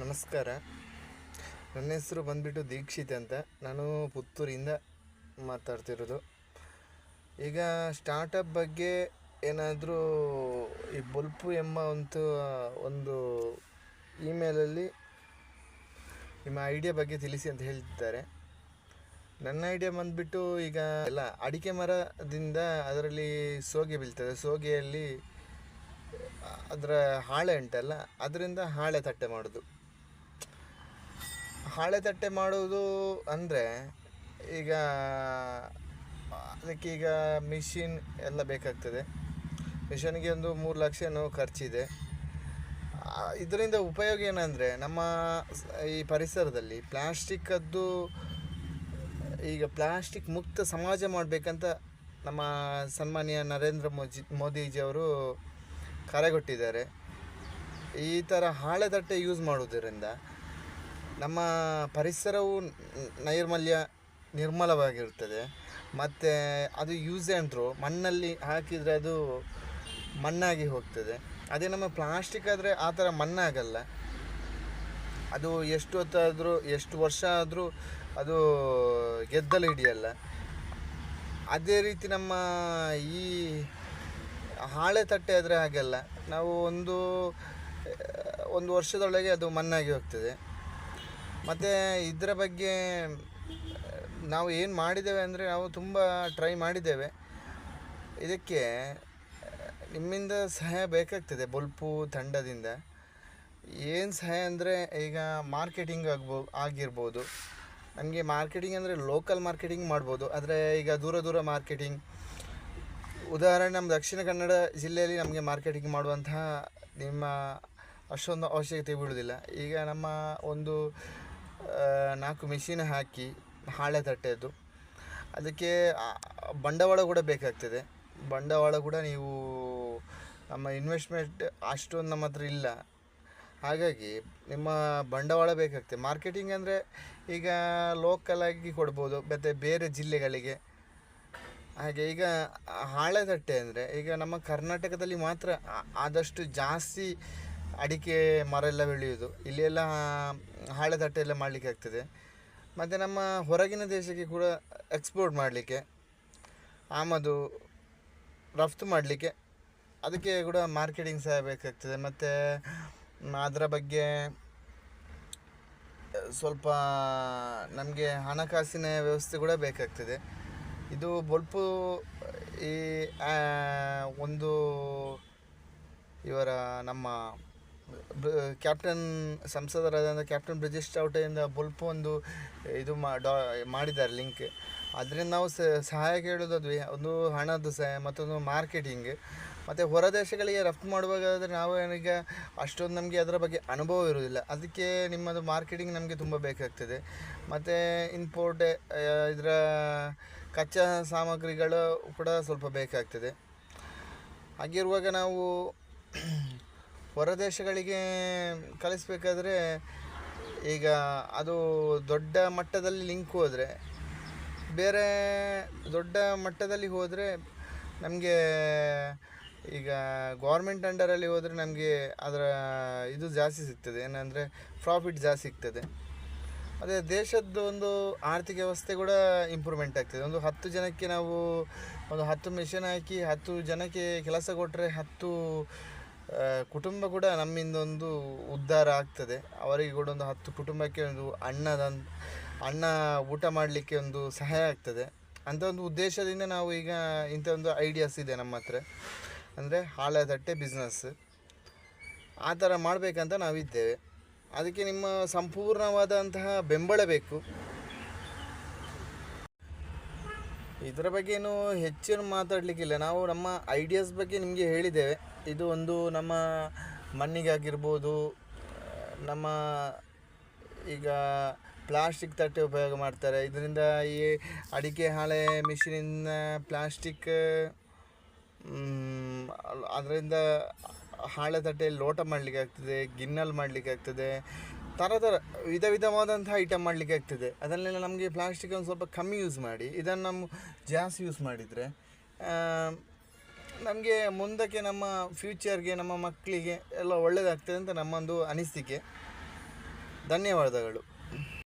ನಮಸ್ಕಾರ. ನನ್ನ ಹೆಸರು ಬಂದುಬಿಟ್ಟು ದೀಕ್ಷಿತ್ ಅಂತ. ನಾನು ಪುತ್ತೂರಿಂದ ಮಾತಾಡ್ತಿರೋದು. ಈಗ ಸ್ಟಾರ್ಟಪ್ ಬಗ್ಗೆ ಏನಾದರೂ ಈ ಬೊಲ್ಪು ಎಂಬ ಒಂದು ಒಂದು ಇಮೇಲಲ್ಲಿ ನಿಮ್ಮ ಐಡಿಯಾ ಬಗ್ಗೆ ತಿಳಿಸಿ ಅಂತ ಹೇಳ್ತಿದ್ದಾರೆ. ನನ್ನ ಐಡಿಯಾ ಬಂದುಬಿಟ್ಟು ಈಗ ಎಲ್ಲ ಅಡಿಕೆ ಮರದಿಂದ ಅದರಲ್ಲಿ ಸೋಗೆ ಬೀಳ್ತದೆ. ಸೋಗೆಯಲ್ಲಿ ಅದರ ಹಾಳೆ ಉಂಟಲ್ಲ, ಅದರಿಂದ ಹಾಳೆ ತಟ್ಟೆ ಮಾಡೋದು. ಹಾಳೆ ತಟ್ಟೆ ಮಾಡೋದು ಅಂದರೆ ಈಗ, ಅದಕ್ಕೆ ಈಗ ಮಿಷಿನ್ ಎಲ್ಲ ಬೇಕಾಗ್ತದೆ. ಮಿಷನ್ಗೆ ಒಂದು ಮೂರು ಲಕ್ಷ ಏನೋ ಖರ್ಚಿದೆ ಇದರಿಂದ ಉಪಯೋಗ ಏನಂದರೆ ನಮ್ಮ ಈ ಪರಿಸರದಲ್ಲಿ ಪ್ಲ್ಯಾಸ್ಟಿಕ್ಕದ್ದು ಈಗ ಪ್ಲ್ಯಾಸ್ಟಿಕ್ ಮುಕ್ತ ಸಮಾಜ ಮಾಡಬೇಕಂತ ನಮ್ಮ ಸನ್ಮಾನ್ಯ ನರೇಂದ್ರ ಮೋಜಿ ಮೋದಿಜಿಯವರು ಕರೆಗೊಟ್ಟಿದ್ದಾರೆ ಈ ಥರ ಹಾಳೆ ತಟ್ಟೆ ಯೂಸ್ ಮಾಡುವುದರಿಂದ ನಮ್ಮ ಪರಿಸರವು ನೈರ್ಮಲ್ಯ, ನಿರ್ಮಲವಾಗಿರುತ್ತದೆ. ಮತ್ತು ಅದು ಯೂಸ್ ಆ್ಯಂಡ್ ಥ್ರೋ ಮಣ್ಣಲ್ಲಿ ಹಾಕಿದರೆ ಅದು ಮಣ್ಣಾಗಿ ಹೋಗ್ತದೆ. ಅದೇ ನಮ್ಮ ಪ್ಲಾಸ್ಟಿಕ್ ಆದರೆ ಆ ಥರ ಮಣ್ಣಾಗಲ್ಲ. ಅದು ಎಷ್ಟು ಹೊತ್ತಾದರೂ, ಎಷ್ಟು ವರ್ಷ ಆದರೂ ಅದು ಗೆದ್ದಲು ಹಿಡಿಯಲ್ಲ. ಅದೇ ರೀತಿ ನಮ್ಮ ಈ ಹಾಳೆ ತಟ್ಟೆ ಆದರೆ ಹಾಗಲ್ಲ. ನಾವು ಒಂದು ಒಂದು ವರ್ಷದೊಳಗೆ ಅದು ಮಣ್ಣಾಗಿ ಹೋಗ್ತದೆ. ಮತ್ತು ಇದರ ಬಗ್ಗೆ, ನಾವು ಏನು ಮಾಡಿದ್ದೇವೆ ಅಂದರೆ ನಾವು ತುಂಬ ಟ್ರೈ ಮಾಡಿದ್ದೇವೆ. ಇದಕ್ಕೆ, ನಿಮ್ಮಿಂದ ಸಹಾಯ ಬೇಕಾಗ್ತದೆ ಬೊಲ್ಪು ತಂಡದಿಂದ. ಏನು ಸಹಾಯ ಅಂದರೆ ಈಗ ಮಾರ್ಕೆಟಿಂಗ್ ಆಗ್ಬೋ, ಆಗಿರ್ಬೋದು. ನಮಗೆ ಮಾರ್ಕೆಟಿಂಗ್ ಅಂದರೆ ಲೋಕಲ್ ಮಾರ್ಕೆಟಿಂಗ್ ಮಾಡ್ಬೋದು. ಆದರೆ ಈಗ ದೂರ ದೂರ ಮಾರ್ಕೆಟಿಂಗ್ ಉದಾಹರಣೆ ನಮ್ಮ ದಕ್ಷಿಣ ಕನ್ನಡ ಜಿಲ್ಲೆಯಲ್ಲಿ ನಮಗೆ ಮಾರ್ಕೆಟಿಂಗ್ ಮಾಡುವಂತಹ ನಿಮ್ಮ ಅಷ್ಟೊಂದು ಅವಶ್ಯಕತೆ ಬೀಳುವುದಿಲ್ಲ ಈಗ ನಮ್ಮ ಒಂದು ನಾಲ್ಕು ಮೆಷಿನ್ ಹಾಕಿ ಹಾಳೆ ತಟ್ಟೆದು ಅದಕ್ಕೆ ಬಂಡವಾಳ ಕೂಡ ಬೇಕಾಗ್ತದೆ. ಬಂಡವಾಳ ಕೂಡ ನೀವು ನಮ್ಮ ಇನ್ವೆಸ್ಟ್ಮೆಂಟ್ ಅಷ್ಟೊಂದು ನಮ್ಮ ಹತ್ರ ಇಲ್ಲ. ಹಾಗಾಗಿ ನಿಮ್ಮ ಬಂಡವಾಳ ಬೇಕಾಗ್ತದೆ. ಮಾರ್ಕೆಟಿಂಗ್ ಅಂದರೆ ಈಗ ಲೋಕಲ್ ಆಗಿ ಕೊಡ್ಬೋದು, ಮತ್ತು ಬೇರೆ ಜಿಲ್ಲೆಗಳಿಗೆ. ಹಾಗೆ ಈಗ ಹಾಳೆ ತಟ್ಟೆ ಅಂದರೆ ಈಗ ನಮ್ಮ ಕರ್ನಾಟಕದಲ್ಲಿ ಮಾತ್ರ ಆದಷ್ಟು ಜಾಸ್ತಿ ಅಡಿಕೆ ಮರ ಎಲ್ಲ ಬೆಳೆಯೋದು ಇಲ್ಲಿ ಎಲ್ಲ ಹಾಳೆ ತಟ್ಟೆ ಎಲ್ಲ ಮಾಡಲಿಕ್ಕೆ ಆಗ್ತದೆ. ಮತ್ತು ನಮ್ಮ ಹೊರಗಿನ ದೇಶಕ್ಕೆ ಕೂಡ ಎಕ್ಸ್ಪೋರ್ಟ್ ಮಾಡಲಿಕ್ಕೆ, ಆಮದು ರಫ್ತು ಮಾಡಲಿಕ್ಕೆ, ಅದಕ್ಕೆ ಕೂಡ ಮಾರ್ಕೆಟಿಂಗ್ ಸಹ ಬೇಕಾಗ್ತದೆ. ಮತ್ತು ಅದರ ಬಗ್ಗೆ, ಸ್ವಲ್ಪ ನಮಗೆ ಹಣಕಾಸಿನ ವ್ಯವಸ್ಥೆ ಕೂಡ ಬೇಕಾಗ್ತದೆ. ಇದು ಬೊಲ್ಪು, ಈ ಒಂದು ಇವರ ನಮ್ಮ ಕ್ಯಾಪ್ಟನ್ ಸಂಸದರಾದ ಕ್ಯಾಪ್ಟನ್ ಬ್ರಿಜೇಶ್ ಚೌಟೆಯಿಂದ ಬಲ್ಪು ಒಂದು ಇದು ಮಾಡಿದ್ದಾರೆ ಲಿಂಕ್. ಅದರಿಂದ ನಾವು ಸಹಾಯ ಕೇಳೋದು ಅದು, ಒಂದು ಹಣದ ಸಹಾಯ, ಮತ್ತೊಂದು ಮಾರ್ಕೆಟಿಂಗ್. ಮತ್ತು ಹೊರ ದೇಶಗಳಿಗೆ ರಫ್ತು ಮಾಡುವಾಗಾದರೆ ನಾವು ಈಗ ಅಷ್ಟೊಂದು ನಮಗೆ ಅದರ ಬಗ್ಗೆ ಅನುಭವ ಇರುವುದಿಲ್ಲ. ಅದಕ್ಕೆ ನಿಮ್ಮದು ಮಾರ್ಕೆಟಿಂಗ್ ನಮಗೆ ತುಂಬ ಬೇಕಾಗ್ತದೆ. ಮತ್ತು ಇಂಪೋರ್ಟ್ ಇದರ ಕಚ್ಚಾ ಸಾಮಗ್ರಿಗಳು ಕೂಡ ಸ್ವಲ್ಪ ಬೇಕಾಗ್ತದೆ. ಹಾಗಿರುವಾಗ ನಾವು ಹೊರ ದೇಶಗಳಿಗೆ ಕಳಿಸ್ಬೇಕಾದ್ರೆ ಈಗ ಅದು ದೊಡ್ಡ ಮಟ್ಟದಲ್ಲಿ ಲಿಂಕ್ ಹೋದರೆ, ಬೇರೆ ದೊಡ್ಡ ಮಟ್ಟದಲ್ಲಿ ಹೋದರೆ ನಮಗೆ ಈಗ ಗೌರ್ಮೆಂಟ್ ಅಂಡರಲ್ಲಿ ಹೋದರೆ ನಮಗೆ ಅದರ ಇದು ಜಾಸ್ತಿ ಸಿಗ್ತದೆ. ಏನಂದರೆ ಪ್ರಾಫಿಟ್ ಜಾಸ್ತಿ ಸಿಗ್ತದೆ. ಅದೇ ದೇಶದ್ದು ಒಂದು ಆರ್ಥಿಕ ವ್ಯವಸ್ಥೆ ಕೂಡ ಇಂಪ್ರೂವ್ಮೆಂಟ್ ಆಗ್ತದೆ. ಒಂದು ಹತ್ತು ಜನಕ್ಕೆ ನಾವು ಒಂದು ಹತ್ತು ಮಿಷನ್ ಹಾಕಿ ಹತ್ತು ಜನಕ್ಕೆ ಕೆಲಸ ಕೊಟ್ಟರೆ ಹತ್ತು ಕುಟುಂಬ ಕೂಡ ನಮ್ಮಿಂದ ಒಂದು ಉದ್ಧಾರ ಆಗ್ತದೆ. ಅವರಿಗೆ ಕೂಡ ಒಂದು ಹತ್ತು ಕುಟುಂಬಕ್ಕೆ ಒಂದು ಅನ್ನದ ಅನ್ನ ಊಟ ಮಾಡಲಿಕ್ಕೆ ಒಂದು ಸಹಾಯ ಆಗ್ತದೆ. ಅಂಥ ಒಂದು ಉದ್ದೇಶದಿಂದ ನಾವು ಈಗ ಇಂಥ ಒಂದು ಐಡಿಯಾಸ್ ಇದೆ ನಮ್ಮ ಹತ್ರ. ಅಂದರೆ ಹಾಳೆ ತಟ್ಟೆ ಬಿಸ್ನೆಸ್ ಆ ಥರ ಮಾಡಬೇಕಂತ ನಾವಿದ್ದೇವೆ. ಅದಕ್ಕೆ ನಿಮ್ಮ ಸಂಪೂರ್ಣವಾದಂತಹ ಬೆಂಬಲ ಬೇಕು. ಇದರ ಬಗ್ಗೆ ಏನು ಹೆಚ್ಚೇನು ಮಾತಾಡಲಿಕ್ಕಿಲ್ಲ. ನಾವು ನಮ್ಮ ಐಡಿಯಾಸ್ ಬಗ್ಗೆ ನಿಮಗೆ ಹೇಳಿದ್ದೇವೆ. ಇದು ಒಂದು ನಮ್ಮ ಮಣ್ಣಿಗಾಗಿರ್ಬೋದು ನಮ್ಮ ಈಗ ಪ್ಲಾಸ್ಟಿಕ್ ತಟ್ಟೆ ಉಪಯೋಗ ಮಾಡ್ತಾರೆ. ಇದರಿಂದ ಈ ಅಡಿಕೆ ಹಾಳೆ ಮಿಷಿನಿಂದ ಪ್ಲಾಸ್ಟಿಕ್ ಅದರಿಂದ ಹಾಳೆ ತಟ್ಟೆಯಲ್ಲಿ ಲೋಟ ಮಾಡಲಿಕ್ಕೆ ಆಗ್ತದೆ ಗಿನ್ನಲ್ ಮಾಡಲಿಕ್ಕೆ ಆಗ್ತದೆ ಥರ ಥರ ವಿಧ ವಿಧವಾದಂಥ ಐಟಮ್ ಮಾಡಲಿಕ್ಕೆ ಆಗ್ತದೆ. ಅದನ್ನೆಲ್ಲ ನಮಗೆ ಪ್ಲಾಸ್ಟಿಕ್ ಒಂದು ಸ್ವಲ್ಪ ಕಮ್ಮಿ ಯೂಸ್ ಮಾಡಿ, ಇದನ್ನು ನಮ್ಮ ಜಾಸ್ತಿ ಯೂಸ್ ಮಾಡಿದರೆ ನಮಗೆ ಮುಂದಕ್ಕೆ ನಮ್ಮ ಫ್ಯೂಚರ್ಗೆ ನಮ್ಮ ಮಕ್ಕಳಿಗೆ ಎಲ್ಲ ಒಳ್ಳೆಯದಾಗ್ತದೆ ಅಂತ ನಮ್ಮೊಂದು ಅನಿಸಿಕೆ. ಧನ್ಯವಾದಗಳು.